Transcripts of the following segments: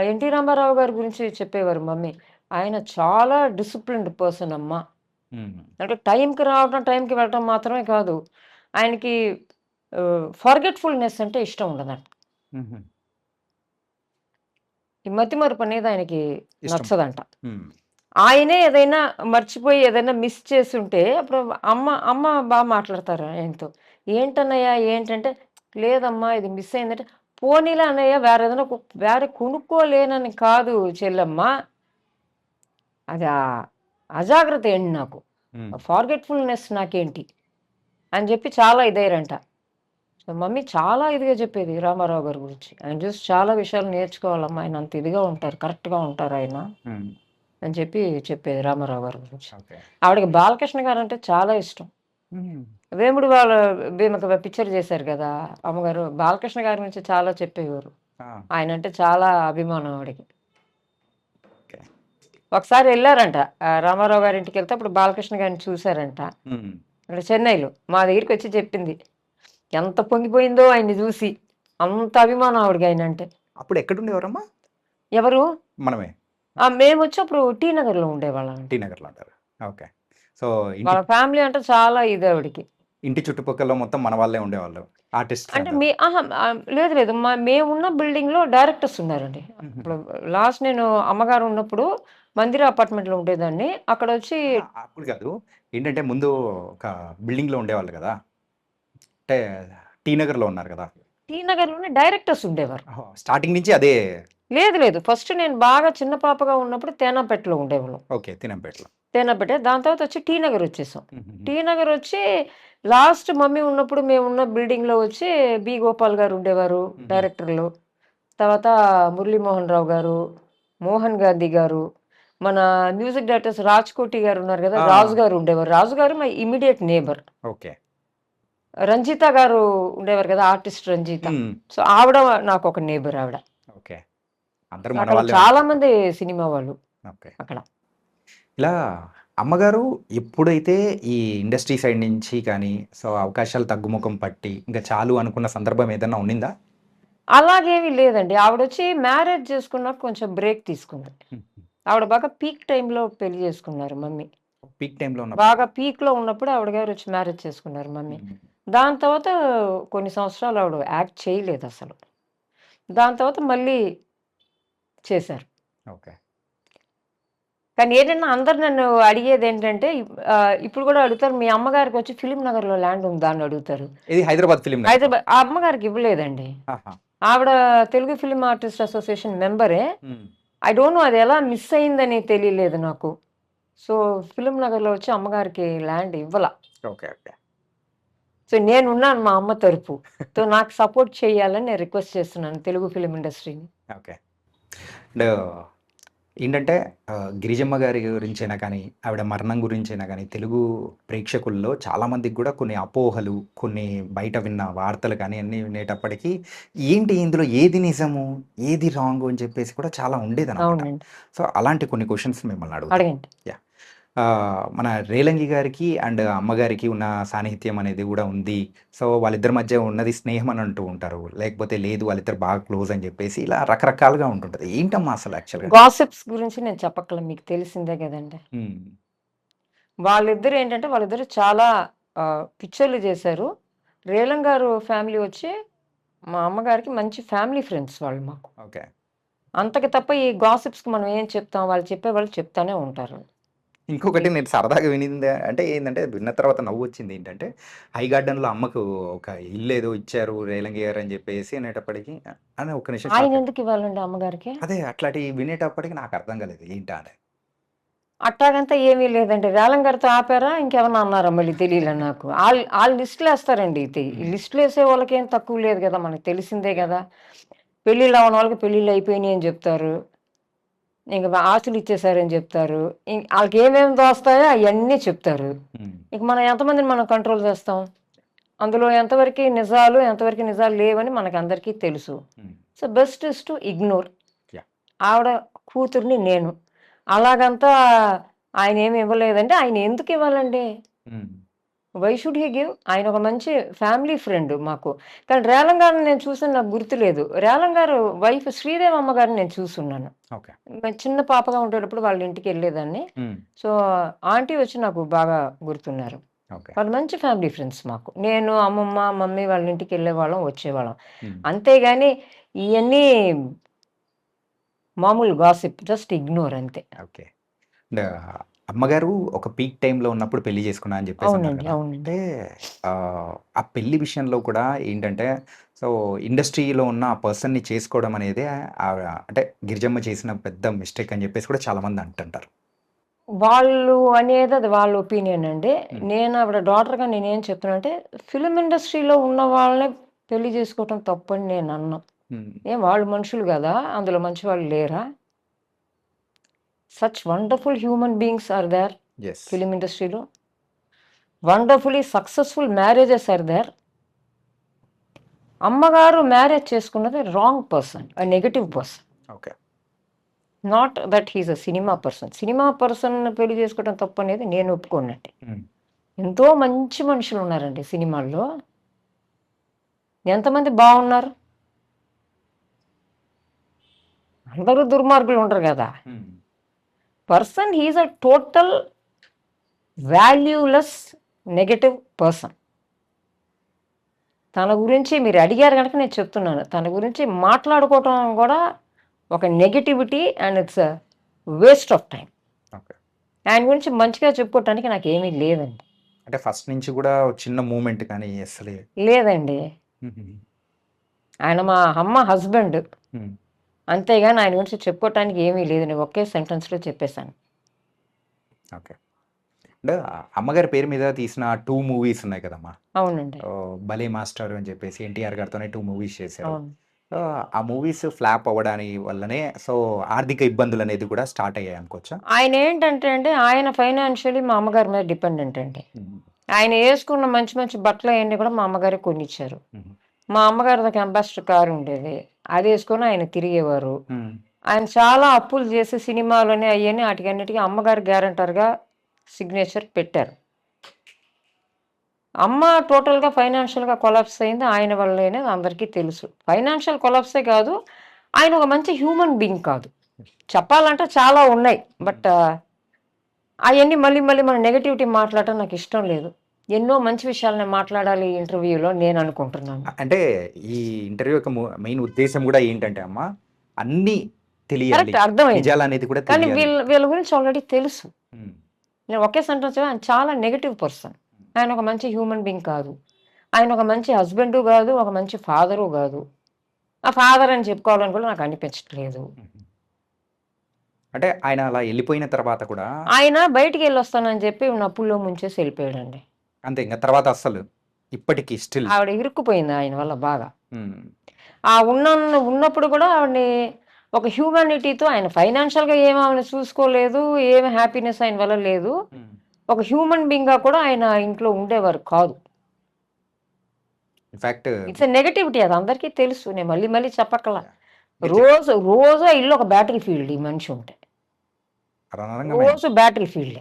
NT Ramarao గారి గురించి చెప్పేవారు మమ్మీ ఆయన చాలా డిసిప్లిన్డ్ పర్సన్ అమ్మా. అంటే టైంకి రావడం టైంకి వెళ్ళటం మాత్రమే కాదు ఆయనకి ఫర్గెట్ఫుల్నెస్ అంటే ఇష్టం ఉండదంట. ఈ మతి మరుపు అనేది ఆయనకి. నచ్చదంట. ఆయనే ఏదైనా మర్చిపోయి ఏదైనా మిస్ చేసి ఉంటే అప్పుడు అమ్మ అమ్మ బాగా మాట్లాడతారు ఆయనతో ఏంటన్నయ్య ఏంటంటే లేదమ్మా ఇది మిస్ అయిందంటే పోనీలా అన్నయ్య వేరే ఏదైనా వేరే కొనుక్కోలేనని కాదు చెల్లమ్మ. అది అజాగ్రత్త ఏంటి నాకు. ఫార్గెట్ఫుల్నెస్ నాకేంటి? అని చెప్పి చాలా ఇదయ్యారంట. సో మమ్మీ చాలా ఇదిగా చెప్పేది రామారావు గారి గురించి. ఆయన చూసి చాలా విషయాలు నేర్చుకోవాలమ్మా ఆయన అంత ఇదిగా ఉంటారు కరెక్ట్గా ఉంటారు ఆయన. అని చెప్పి చెప్పేది రామారావు గారి గురించి. ఆవిడకి బాలకృష్ణ గారు అంటే చాలా ఇష్టం. వేముడు వాళ్ళ భీమక పిక్చర్ చేశారు కదా అమ్మగారు బాలకృష్ణ గారి గురించి చాలా చెప్పేవారు. ఆయన అంటే చాలా అభిమానం ఆవిడకి. ఒకసారి వెళ్ళారంట రామారావు గారి ఇంటికి వెళ్తే అప్పుడు బాలకృష్ణ గారిని చూశారంట. ఇక్కడ చెన్నైలో మా దగ్గరికి వచ్చి చెప్పింది ఎంత పొంగిపోయిందో ఆయన్ని చూసి అంత అభిమానం ఆవిడకి ఆయన అంటే అప్పుడు ఎక్కడుండేవారమ్మా? ఎవరు? మనమే. మేము వచ్చి అప్పుడు టీ నగర్లో ఉండేవాళ్ళం. టీ నగర్లో అంటారు ఓకే. సో వాళ్ళ ఫ్యామిలీ అంటే చాలా ఇది ఆవిడకి. ఇంటి చుట్టుపక్కల మొత్తం మన వాళ్ళే ఉండేవాళ్ళు ఆర్టిస్ట్ అంటే మీ ఆహా లేదు లేదు. మా మేమున్న బిల్డింగ్లో డైరెక్టర్స్ ఉన్నారండి. ఇప్పుడు లాస్ట్ నేను అమ్మగారు ఉన్నప్పుడు మందిర అపార్ట్మెంట్లో ఉండేదాన్ని. అక్కడ వచ్చి అప్పుడు కాదు. ఏంటంటే ముందు ఒక బిల్డింగ్లో ఉండేవాళ్ళు కదా. అంటే టీ నగర్లో ఉన్నారు కదా. టీ నగర్లోనే డైరెక్టర్స్ ఉండేవారు. స్టార్టింగ్ నుంచి అదే లేదు లేదు. ఫస్ట్ నేను బాగా చిన్న పాపగా ఉన్నప్పుడు తేనాపేటలో ఉండేవాళ్ళం. ఓకే తినంపేటలో. తేనాపేట దాని తర్వాత వచ్చి టీ నగర్ వచ్చేసాం. టీ నగర్ వచ్చి లాస్ట్ మమ్మీ ఉన్నప్పుడు మేము ఉన్న బిల్డింగ్లో వచ్చి బి గోపాల్ గారు ఉండేవారు. డైరెక్టర్లు. తర్వాత మురళీమోహన్ రావు గారు మోహన్ గాంధీ గారు మన మ్యూజిక్ డైరెక్టర్స్ రాజ్ కోటి గారు ఉన్నారు కదా. రాజు గారు ఉండేవారు. Raju garu my immediate neighbour. Okay. Ranjitha garu ఉండేవారు కదా ఆర్టిస్ట్ రంజిత. సో ఆవిడ నాకు ఒక నేబర్ ఆవిడ. ఓకే. చాలా మంది సినిమా వాళ్ళు ఓకే. అక్కడ. ఇలా అమ్మగారు ఎప్పుడైతే ఈ ఇండస్ట్రీ సైడ్ నుంచి కానీ సో అవకాశాలు తగ్గుముఖం పట్టి ఇంకా చాలు అనుకున్న సందర్భం ఏదైనా ఉండిందా అలాగేమీ లేదండి. ఆవిడ వచ్చి మ్యారేజ్ చేసుకున్నాక కొంచెం బ్రేక్ తీసుకుంది ఆవిడ బాగా పీక్ టైంలో పెళ్ళి చేసుకున్నారు మమ్మీ. పీక్ టైంలో బాగా పీక్లో ఉన్నప్పుడు ఆవిడ గారు వచ్చి మ్యారేజ్ చేసుకున్నారు మమ్మీ. దాని తర్వాత కొన్ని సంవత్సరాలు ఆవిడ యాక్ట్ చేయలేదు అసలు. దాని తర్వాత మళ్ళీ చేశారు. ఓకే. కానీ ఏంటంటే అందరు నన్ను అడిగేది ఏంటంటే ఇప్పుడు కూడా అడుగుతారు మీ అమ్మగారికి వచ్చి ఫిలిం నగర్లో ల్యాండ్ ఉందా? అని అడుగుతారు. ఇది హైదరాబాద్ ఫిలిం హైదరాబాద్ ఆ అమ్మగారికి ఇవ్వలేదండి. ఆవిడ తెలుగు ఫిలిం ఆర్టిస్ట్ అసోసియేషన్ మెంబరే. ఐ డోంట్ నో అది ఎలా మిస్ అయిందని తెలియలేదు నాకు. సో ఫిలిం నగర్లో వచ్చి అమ్మగారికి ల్యాండ్ ఇవ్వాల. Okay okay. సో నేనున్నాను మా అమ్మ తరపు. సో నాకు సపోర్ట్ చేయాలని నేను రిక్వెస్ట్ చేస్తున్నాను తెలుగు ఫిలిం ఇండస్ట్రీని. ఓకే. అండ్ ఏంటంటే గిరిజమ్మ గారి గురించైనా కానీ ఆవిడ మరణం గురించైనా కానీ తెలుగు ప్రేక్షకుల్లో చాలామందికి కూడా కొన్ని అపోహలు కొన్ని బయట విన్న వార్తలు కానీ అన్నీ వినేటప్పటికీ ఏంటి ఇందులో ఏది నిజము ఏది రాంగ్ అని చెప్పేసి కూడా చాలా ఉండేది అవునండి. సో అలాంటి కొన్ని క్వశ్చన్స్ మిమ్మల్ని అడగండి. ఆ, మన రేలంగి గారికి అండ్ అమ్మగారికి ఉన్న సాన్నిహిత్యం అనేది కూడా ఉంది. సో వాళ్ళిద్దరి మధ్య ఉన్నది స్నేహం అని అంటూ ఉంటారు. లేకపోతే లేదు వాళ్ళిద్దరు బాగా క్లోజ్ అని చెప్పేసి ఇలా రకరకాలుగా ఉంటుంటుంది. ఏంటమ్మా అసలు యాక్చువల్గా? గాసిప్స్ గురించి నేను చెప్పక్కల మీకు తెలిసిందే కదండి. వాళ్ళిద్దరు ఏంటంటే వాళ్ళిద్దరు చాలా పిక్చర్లు చేశారు. రేలం గారు ఫ్యామిలీ వచ్చి మా అమ్మగారికి మంచి ఫ్యామిలీ ఫ్రెండ్స్ వాళ్ళు మాకు. ఓకే. అంతకి తప్ప ఈ గాసిప్స్కి మనం ఏం చెప్తాం? వాళ్ళు చెప్పే వాళ్ళు చెప్తానే ఉంటారు. ఇంకొకటి నేను సరదాగా వినింది అంటే ఏంటంటే విన్న తర్వాత నవ్వు వచ్చింది ఏంటంటే హై గార్డెన్లో అమ్మకు ఒక ఇల్లు ఏదో ఇచ్చారు రేలంగి గారు అని చెప్పేసి అనేటప్పటికి అని ఒక నిమిషం ఆయన ఎందుకు ఇవ్వాలండి అమ్మగారికి? అదే అట్లాంటి వినేటప్పటికి నాకు అర్థం కాలేదు ఏంటా అని. అట్టాగంతా ఏమీ లేదండి. రేలం గారితో ఆపారా? ఇంకేమన్నా అన్నారా మళ్ళీ తెలియలే నాకు. వాళ్ళు వాళ్ళు లిస్టులు వేస్తారండి ఇది. లిస్టులు వేసే వాళ్ళకి ఏం తక్కువ లేదు కదా మనకు తెలిసిందే కదా. పెళ్ళిళ్ళు అవన వాళ్ళకి పెళ్ళిళ్ళు అయిపోయినాయి అని చెప్తారు. ఇంకా ఆస్తులు ఇచ్చేసారని చెప్తారు. వాళ్ళకి ఏమేమి దోస్తాయో అవన్నీ చెప్తారు. ఇక మనం ఎంతమందిని మనం కంట్రోల్ చేస్తాం? అందులో ఎంతవరకు నిజాలు ఎంతవరకు నిజాలు లేవని మనకు అందరికీ తెలుసు so best is to ignore. ఆవిడ కూతుర్ని నేను. అలాగంతా ఆయన ఏమి ఇవ్వలేదంటే ఆయన ఎందుకు ఇవ్వాలండి? వై షుడ్ హీ గివ్ ఆయన ఒక మంచి ఫ్యామిలీ ఫ్రెండ్ మాకు. కానీ రేలం గారిని నేను చూసిన నాకు గుర్తులేదు రేలం గారు వైఫ్ శ్రీదేవి అమ్మగారిని నేను చూసున్నాను చిన్న పాపగా ఉండేటప్పుడు వాళ్ళ ఇంటికి వెళ్ళేదాన్ని. ఉమ్, సో ఆంటీ వచ్చి నాకు బాగా గుర్తున్నారు. వాళ్ళు మంచి ఫ్యామిలీ ఫ్రెండ్స్ మాకు. నేను అమ్మమ్మ మమ్మీ వాళ్ళ ఇంటికి వెళ్ళేవాళ్ళం వచ్చేవాళ్ళం. ఉమ్, అంతేగాని ఇవన్నీ మామూలు గాసిప్ జస్ట్ ఇగ్నోర్ అంతే. ఓకే అమ్మగారు ఒక పీక్ టైంలో ఉన్నప్పుడు పెళ్ళి చేసుకున్నా అని చెప్పేసి అన్నారు అవునండి కదా! అవునండి. అంటే ఆ, ఆ పెళ్ళి విషయంలో కూడా ఏంటంటే సో ఇండస్ట్రీలో ఉన్న ఆ పర్సన్ని చేసుకోవడం అనేది ఆ- అంటే గిరిజమ్మ చేసిన పెద్ద మిస్టేక్ అని చెప్పేసి కూడా చాలా మంది అంటుంటారు. వాళ్ళు అనేది అది వాళ్ళ ఒపీనియన్ అండి. నేను ఆవిడ డాటర్గా నేనేం చెప్తున్నా అంటే ఫిలిం ఇండస్ట్రీలో ఉన్న వాళ్ళని పెళ్ళి చేసుకోవటం తప్పని నేను అన్నా. ఉమ్, ఏం వాళ్ళు మనుషులు కదా! అందులో మంచి వాళ్ళు లేరా? Such wonderful human beings are there film ఇండస్ట్రీలో wonderfully successful marriages are there అమ్మగారు మ్యారేజ్ చేసుకున్నది wrong person a negative person okay not that he's a cinema person cinema person పెళ్ళి చేసుకోవడం తప్పు అనేది నేను ఒప్పుకోనండి ఉమ్, ఎంతో మంచి మనుషులు ఉన్నారండి సినిమాల్లో. ఎంతమంది బాగున్నారు? అందరూ దుర్మార్గులు ఉండరు కదా. ఉమ్, person he's a total valueless negative person తన గురించి మీరు అడిగారు కనుక నేను చెప్తున్నాను. తన గురించి మాట్లాడుకోవటం కూడా ఒక negativity and it's waste of time ఆయన గురించి మంచిగా చెప్పుకోవటానికి నాకు ఏమీ లేదండి. అంటే ఫస్ట్ నుంచి కూడా చిన్న మూమెంట్ కానీ అసలే. లేదండి. ఆయన మా అమ్మ హస్బెండ్ అంతేగాని ఆయన గురించి చెప్పుకోవటానికి ఏమీ లేదు నేను ఒకే సెంటెన్స్లో చెప్పేశాను. ఓకే. అంటే అమ్మగారి పేరు మీద తీసిన టూ మూవీస్ ఉన్నాయి కదమ్మా? అవునండి. భలే మాస్టర్ అని చెప్పేసి ఎన్టీఆర్ గారితోనే టూ మూవీస్ చేశారు. ఆ మూవీస్ ఫ్లాప్ అవ్వడాని వల్లనే సో ఆర్థిక ఇబ్బందులు అనేది కూడా స్టార్ట్ అయ్యాయి అనుకోవచ్చా? ఆయన ఏంటంటే అండి ఆయన ఫైనాన్షియలీ మా అమ్మగారి మీద డిపెండెంట్ అండి. ఆయన వేసుకున్న మంచి మంచి బట్టలు అవన్నీ కూడా మా అమ్మగారే కొనిచ్చారు. మా అమ్మగారి దగ్గర అంబాసిడర్ కారు ఉండేది. అది వేసుకొని ఆయన తిరిగేవారు. ఆయన చాలా అప్పులు చేసి సినిమాలని అవన్నీ వాటికన్నిటికీ అమ్మగారు గ్యారంటర్గా సిగ్నేచర్ పెట్టారు. అమ్మ టోటల్గా ఫైనాన్షియల్గా కొలాప్స్ అయింది. ఆయన వల్లే అనేది అందరికీ తెలుసు. ఫైనాన్షియల్ కొలాప్సే కాదు. ఆయన ఒక మంచి హ్యూమన్ బీయింగ్ కాదు. చెప్పాలంటే చాలా ఉన్నాయి. బట్ అవన్నీ మళ్ళీ మళ్ళీ మన నెగటివిటీ మాట్లాడటం నాకు ఇష్టం లేదు. ఎన్నో మంచి విషయాలని మాట్లాడాలి ఈ ఇంటర్వ్యూలో నేను అనుకుంటున్నాను. అంటే ఈ ఇంటర్వ్యూ యొక్క మెయిన్ ఉద్దేశం కూడా ఏంటంటే అమ్మ అన్ని తెలియాలి. నిజాలు అనేది కూడా కానీ వీళ్ళ వీళ్ళ గురించి ఆల్రెడీ తెలుసు. నేను ఒకే సెంటెన్స్ ఆయన చాలా నెగటివ్ పర్సన్ ఆయన ఒక మంచి హ్యూమన్ బీయింగ్ కాదు. ఆయన ఒక మంచి హస్బెండ్ కాదు ఒక మంచి ఫాదరు కాదు. ఆ ఫాదర్ అని చెప్పుకోవాలని కూడా నాకు అనిపించట్లేదు. అంటే ఆయన అలా వెళ్ళిపోయిన తర్వాత కూడా ఆయన బయటికి వెళ్ళి వస్తానని చెప్పి నప్పుల్లో ముంచేసి వెళ్ళిపోయాడండి. అంతే ఇంకా తర్వాత అస్సలు ఇప్పటికీ స్టిల్. ఆవిడ ఇరుక్కుపోయింది ఆయన వల్ల బాగా. ఆ ఉన్న ఉన్నప్పుడు కూడా ఆవిడని ఒక హ్యూమానిటీతో ఆయన ఫైనాన్షియల్గా ఏమి ఆమెను చూసుకోలేదు ఏమి హ్యాపీనెస్ ఆయన వల్ల లేదు. ఒక హ్యూమన్ బీయింగ్గా కూడా ఆయన ఇంట్లో ఉండేవారు కాదు. ఇన్ఫాక్ట్ ఇట్స్ నెగటివిటీ అది అందరికీ తెలుసు నేను మళ్ళీ మళ్ళీ చెప్పక్కల. రోజు రోజు ఇల్లు ఒక బ్యాటిల్ ఫీల్డ్ ఈ మనిషి ఉంటే. రోజు బ్యాటిల్ ఫీల్డ్.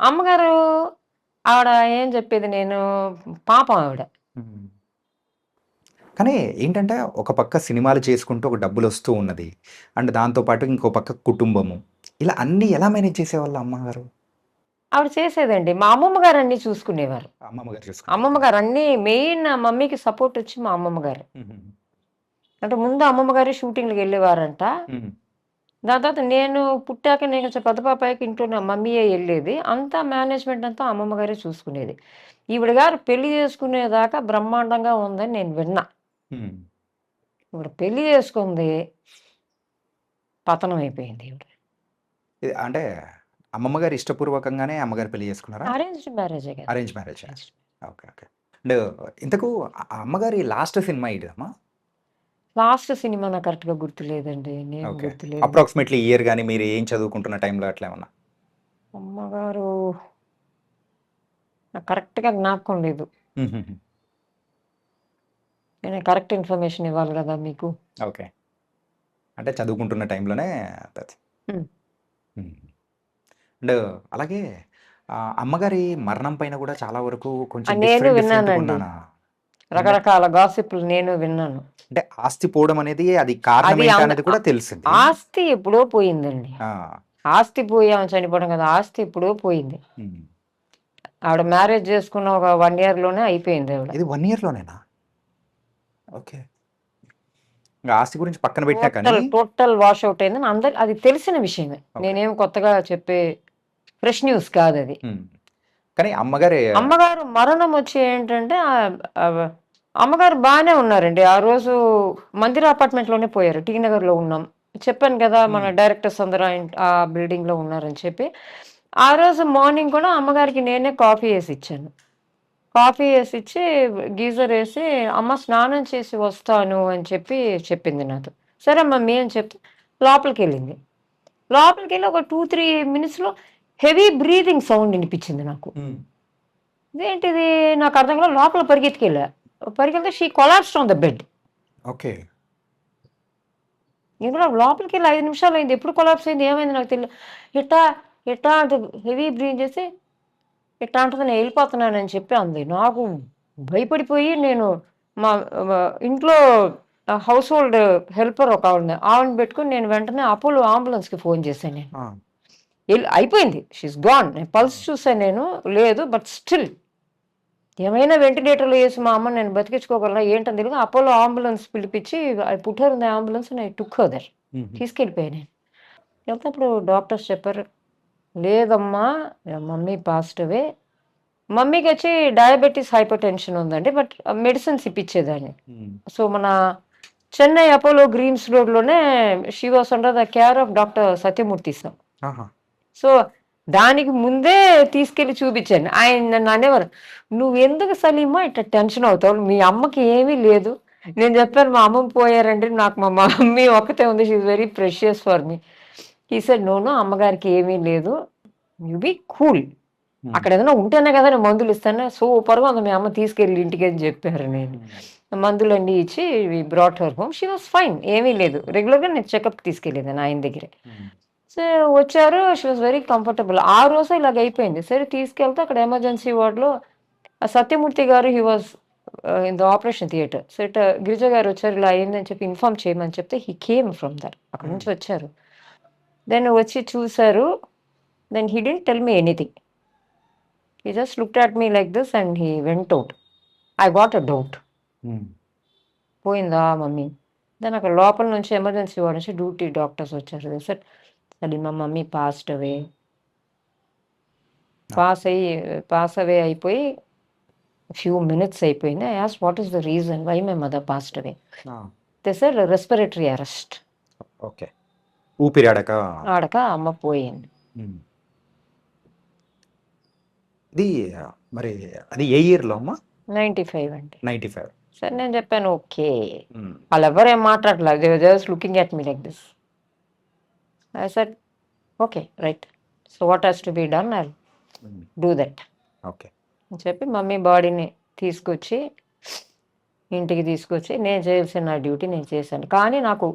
అమ్మగారు ఆవిడ ఏం చెప్పేది నేను పాపం ఆవిడ. కానీ ఏంటంటే ఒక పక్క సినిమాలు చేసుకుంటూ ఒక డబ్బులు వస్తూ ఉన్నది. అండ్ దాంతోపాటు ఇంకో పక్క కుటుంబము. ఇలా అన్ని ఎలా మేనేజ్ చేసేవాళ్ళు అమ్మగారు? ఆవిడ చేసేదండి. మా అమ్మమ్మ గారు అన్నీ చూసుకునేవారు. అమ్మమ్మ గారు అమ్మమ్మ గారు అన్నీ మెయిన్ మమ్మీకి సపోర్ట్ వచ్చి మా అమ్మమ్మ గారు. అంటే ముందు అమ్మమ్మ గారు షూటింగ్కి వెళ్ళేవారంట. దాని తర్వాత నేను పుట్టాక నేను కొంచెం పెద్ద పాపాయికి ఇంట్లో నా మమ్మీయే వెళ్ళేది అంతా మేనేజ్మెంట్ అంతా అమ్మమ్మ గారే చూసుకునేది. ఈవిడ గారు పెళ్ళి చేసుకునేదాకా బ్రహ్మాండంగా ఉందని నేను విన్నా. ఇప్పుడు పెళ్ళి చేసుకుంది పతనం అయిపోయింది ఈవిడ. అంటే అమ్మమ్మ గారు ఇష్టపూర్వకంగానే అమ్మగారు పెళ్ళి చేసుకున్నారా? అరేంజ్డ్ మ్యారేజే arrange marriage okay okay. And ఇంతకు అమ్మగారి లాస్ట్ సినిమా ఇదమ్మా లాస్ట్ సినిమా నాకు కరెక్ట్గా గుర్తులేదండి. నేను ఓకే. గుర్తులేదు. అప్రాక్సిమేట్లీ ఇయర్ కానీ మీరు ఏం చదువుకుంటున్న టైంలో అట్లా ఏమన్నా? అమ్మగారు నాకు కరెక్ట్గా జ్ఞాపకం లేదు. నేను కరెక్ట్ ఇన్ఫర్మేషన్ ఇవ్వాలి కదా మీకు. ఓకే. అంటే చదువుకుంటున్న టైంలోనే. అండ్ అలాగే ఆ, అమ్మగారి మరణం పైన కూడా చాలా వరకు కొంచెం నేను డిఫరెంట్ డిఫరెంట్ విన్నానండి. ఉన్నానా? రకరకాల గాసిప్లు నేను విన్నాను. అంటే ఆస్తి పోవడం అనేది అది కారణం అనేది కూడా తెలిసింది. ఆస్తి ఎప్పుడో పోయిందండి. ఆస్తి పోయి ఆమె చనిపోవడం కదా ఆస్తి ఎప్పుడో పోయింది. ఆవిడ మ్యారేజ్ చేసుకున్న ఒక వన్ ఇయర్లోనే అయిపోయింది ఆవిడ. ఇది వన్ ఇయర్ లోనేనా? ఓకే. ఆస్తి గురించి పక్కన పెట్టా టోటల్ కానీ టోటల్ వాష్ అవుట్ అయిందని అందరి అది తెలిసిన విషయమే. నేనేం కొత్తగా చెప్పే ఫ్రెష్ న్యూస్ కాదు అది. కానీ అమ్మగారి అమ్మగారు మరణం వచ్చి ఏంటంటే అమ్మగారు బాగానే ఉన్నారండి. ఆ రోజు మందిర అపార్ట్మెంట్లోనే పోయారు. టీ నగర్లో ఉన్నాం. చెప్పాను కదా మన. డైరెక్టర్స్ అందరూ ఆ బిల్డింగ్లో ఉన్నారని చెప్పి. ఆ రోజు మార్నింగ్ కూడా అమ్మగారికి నేనే కాఫీ వేసి ఇచ్చాను. కాఫీ వేసి ఇచ్చి గీజర్ వేసి అమ్మ స్నానం చేసి వస్తాను అని చెప్పి చెప్పింది నాతో. సరే మమ్మీ అని చెప్తే లోపలికి వెళ్ళింది లోపలికి వెళ్ళి ఒక టూ త్రీ మినిట్స్లో హెవీ బ్రీతింగ్ సౌండ్ వినిపించింది నాకు. ఇదేంటిది? నాకు అర్థం కాలేదు. లోపల పరిగెత్తుకెళ్ళా. పరిగెళ్తే she collapsed on the bed. Okay. నేను కూడా లోపలికి వెళ్ళి ఐదు నిమిషాలు అయింది ఎప్పుడు కొలాప్స్ అయింది? ఏమైంది నాకు తెలియదు ఇట్టా ఇట్టా అంటే హెవీ బ్రీత్ చేసి ఇట్టా అంటుంది? నేను వెళ్ళిపోతున్నానని చెప్పి అంది. నాకు భయపడిపోయి నేను మా ఇంట్లో హౌస్ హోల్డ్ హెల్పర్ ఒక ఆవిడ. ఆవిడని పెట్టుకుని నేను వెంటనే అపోలో అంబులెన్స్కి ఫోన్ చేశాను నేను. అయిపోయింది. షీస్ గాన్ నేను పల్స్ చూసాను నేను. లేదు బట్ స్టిల్ ఏమైనా వెంటిలేటర్లో వేసి మా అమ్మ నేను బతికించుకోగలనా ఏంటని తెలియదు. అపోలో అంబులెన్స్ పిలిపించి put her the ambulance I took her. తీసుకెళ్ళిపోయాను నేను. వెళ్తేప్పుడు డాక్టర్స్ చెప్పారు లేదమ్మా మమ్మీ పాజిటివే మమ్మీకి వచ్చి డయాబెటీస్ హైపర్ టెన్షన్ ఉందండి బట్ మెడిసిన్స్ ఇప్పించేదాన్ని. సో మన Chennai Apollo Greens రోడ్లోనే she was under the care of doctor Sathyamurthy sir. So దానికి ముందే తీసుకెళ్ళి చూపించాను ఆయన నన్ను అనేవారు నువ్వు ఎందుకు సలీమా ఇట్లా టెన్షన్ అవుతావు? మీ అమ్మకి ఏమీ లేదు. నేను చెప్పాను మా అమ్మ పోయారంటే నాకు మా మమ్మీ ఒక్కతే ఉంది she's very precious for me he said no అమ్మగారికి ఏమీ లేదు. You be cool. అక్కడ ఏదైనా ఉంటేనే కదా నేను మందులు ఇస్తాను. సూపర్గా ఉంది మీ అమ్మ తీసుకెళ్ళి ఇంటికి అని చెప్పారు నేను. ఉమ్. మందులన్నీ ఇచ్చి brought her home she was fine ఏమీ లేదు. రెగ్యులర్గా నేను చెకప్ తీసుకెళ్ళేదాన్ని ఆయన దగ్గరే. ఉమ్. సో వచ్చారు షీ వాజ్ వెరీ కంఫర్టబుల్ ఆ రోజే ఇలాగ అయిపోయింది. సరే తీసుకెళ్తే అక్కడ ఎమర్జెన్సీ వార్డులో Sathyamurthy garu he was in the operation theatre so it Girija garu వచ్చారు ఇలా అయిందని చెప్పి ఇన్ఫార్మ్ చేయమని చెప్తే హీ కేమ్ ఫ్రమ్ దర్ అక్కడ నుంచి వచ్చారు. దెన్ వచ్చి చూశారు. Then he didn't tell me anything he just looked at me like this and he went out I got a doubt. పోయిందా మమ్మీ? దెన్ అక్కడ లోపల నుంచి ఎమర్జెన్సీ వార్డ్ నుంచి డ్యూటీ డాక్టర్స్ వచ్చారు. సార్ అది మా మమ్మీ పాస్ట్ అవే పాస్ అయ్యి pass away అయిపోయి ఫ్యూ మినిట్స్ అయిపోయింది I as what is the reason why my mother passed away తే సార్ రెస్పిరేటరీ అరెస్ట్ ఓకే. ఊపిరాడక ఆడక? అమ్మ పోయింది. ఇది మరి అది ఏ ఇయర్లో అమ్మా? నైంటీ ఫైవ్ అండి. నైంటీ ఫైవ్ సరే నేను చెప్పాను ఓకే వాళ్ళు ఎవరేం మాట్లాడలేదు just looking at me like this I said okay right so what has to be done I do that okay అని చెప్పి మమ్మీ బాడీని తీసుకొచ్చి ఇంటికి తీసుకొచ్చి నేను చేయాల్సిన నా డ్యూటీ నేను చేశాను. కానీ నాకు